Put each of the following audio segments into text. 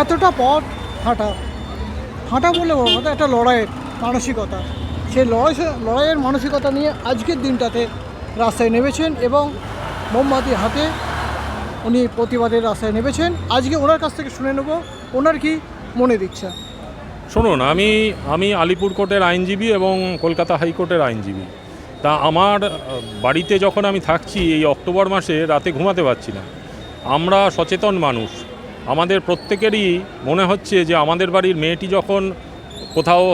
এতটা পথ হাঁটা হাঁটা বলে কথা, একটা লড়াইয়ের মানসিকতা। সেই লড়াই লড়াইয়ের মানসিকতা নিয়ে আজকের দিনটাতে রাস্তায় নেমেছেন এবং মোমবাতি হাতে উনি প্রতিবাদের রাস্তায় নেমেছেন। আজকে ওনার কাছ থেকে শুনে নেব, ওনার কি মনে দিচ্ছা? শুনুন, আমি আমি আলিপুর কোর্টের আইনজীবী এবং কলকাতা হাইকোর্টের আইনজীবী। তা আমার বাড়িতে যখন আমি থাকছি এই অক্টোবর মাসে রাতে ঘুমাতে পারছি না। আমরা সচেতন মানুষ আমাদের প্রত্যেকেরই মনে হচ্ছে যে আমাদের বাড়ির মেয়েটি যখন কোথাও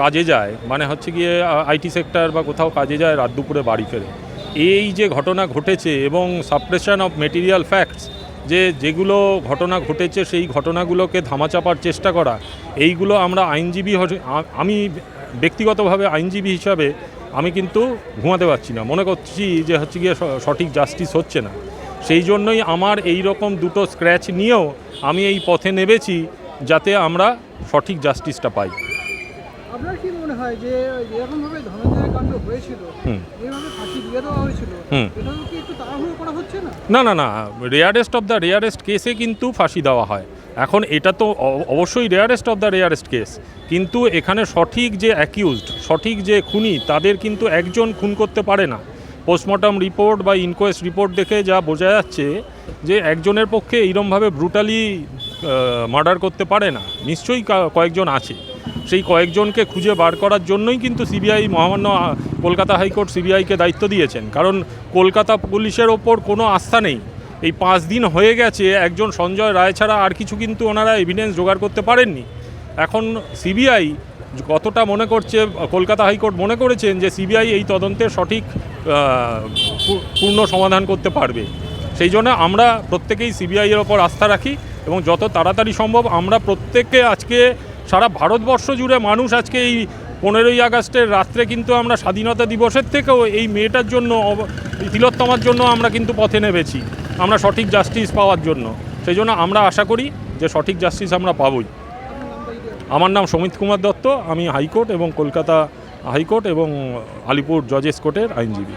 কাজে যায় মানে হচ্ছে গিয়ে আইটি সেক্টর বা কোথাও কাজে যায়, রাত দুপুরে বাড়ি ফেরে। এই যে ঘটনা ঘটেছে এবং সাপ্রেশন অফ মেটেরিয়াল ফ্যাক্টস, যে যেগুলো ঘটনা ঘটেছে, সেই ঘটনাগুলোকে ধামাচাপার চেষ্টা করা, এইগুলো আমরা আইনজীবী আমি ব্যক্তিগতভাবে আইনজীবী হিসাবে আমি কিন্তু ঘুমাতে পারছি না। মনে করছি যে হচ্ছে গিয়ে সঠিক জাস্টিস হচ্ছে না। সেই জন্যই আমার এই রকম দুটো স্ক্র্যাচ নিয়েও আমি এই পথে নেমেছি যাতে আমরা সঠিক জাস্টিসটা পাই। আপনার কি মনে হয় যে যেরকমভাবে ধনঞ্জয় কাণ্ড হয়েছিল? হুম। ফাঁসি দিয়ে দেওয়া হয়েছিল? হুম। কি একটু তাড়াহুড়ো করা হচ্ছে না? না না না রেয়ারেস্ট অফ দ্য রেয়ারেস্ট কেসে কিন্তু ফাঁসি দেওয়া হয়। এখন এটা তো অবশ্যই rarest of the rarest case কিন্তু এখানে সঠিক যে অ্যাকিউজড সঠিক যে খুনি তাদের কিন্তু একজন খুন করতে পারে না। পোস্টমর্টম রিপোর্ট বা ইনকোয়েস্ট রিপোর্ট দেখে যা বোঝা যাচ্ছে যে একজনের পক্ষে এইরমভাবে ব্রুটালি মার্ডার করতে পারে না। নিশ্চয়ই কয়েকজন আছে। সেই কয়েকজনকে খুঁজে বার করার জন্যই কিন্তু সিবিআই, মহামান্য কলকাতা হাইকোর্ট সিবিআইকে দায়িত্ব দিয়েছেন। কারণ কলকাতা পুলিশের ওপর কোনো আস্থা নেই। এই পাঁচ দিন হয়ে গেছে, একজন সঞ্জয় রায় ছাড়া আর কিছু কিন্তু ওনারা এভিডেন্স জোগাড় করতে পারেননি। এখন সিবিআই কতটা মনে করছে, কলকাতা হাইকোর্ট মনে করেছেন যে সিবিআই এই তদন্তের সঠিক পূর্ণ সমাধান করতে পারবে। সেই জন্য আমরা প্রত্যেকেই সিবিআইয়ের ওপর আস্থা রাখি এবং যত তাড়াতাড়ি সম্ভব আমরা প্রত্যেককে আজকে সারা ভারতবর্ষ জুড়ে মানুষ আজকে এই পনেরোই আগস্টের রাত্রে কিন্তু আমরা স্বাধীনতা দিবসের থেকেও এই মেয়েটার জন্য তিলোত্তমার জন্য আমরা কিন্তু পথে নেমেছি, আমরা সঠিক জাস্টিস পাওয়ার জন্য। সেই জন্য আমরা আশা করি যে সঠিক জাস্টিস আমরা পাবই। আমার নাম সমিত কুমার দত্ত, আমি হাইকোর্ট এবং কলকাতা হাইকোর্ট এবং আলিপুর জজেস কোর্টের আইনজীবী।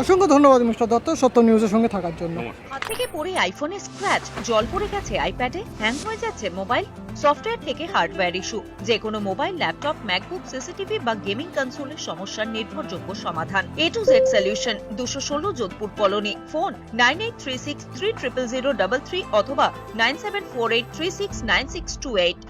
অসংখ্য ধন্যবাদ মিস্টার দত্ত সত্য নিউজের সঙ্গে থাকার জন্য। হাত থেকে পড়ে আইফোনে স্ক্র্যাচ জল পড়ে গেছে আইপ্যাডে হ্যাং হয়ে যাচ্ছে মোবাইল সফটওয়্যার থেকে হার্ডওয়্যার ইস্যু যে কোনো মোবাইল ল্যাপটপ ম্যাকবুক সিসিটিভি বা গেমিং কনসোলের সমস্যার নির্ভরযোগ্য সমাধান। এ টু জেড সলিউশন দুশো ষোলো Jodhpur colony. Phone nine eight three six three triple zero double three অথবা nine seven four eight three six nine six two eight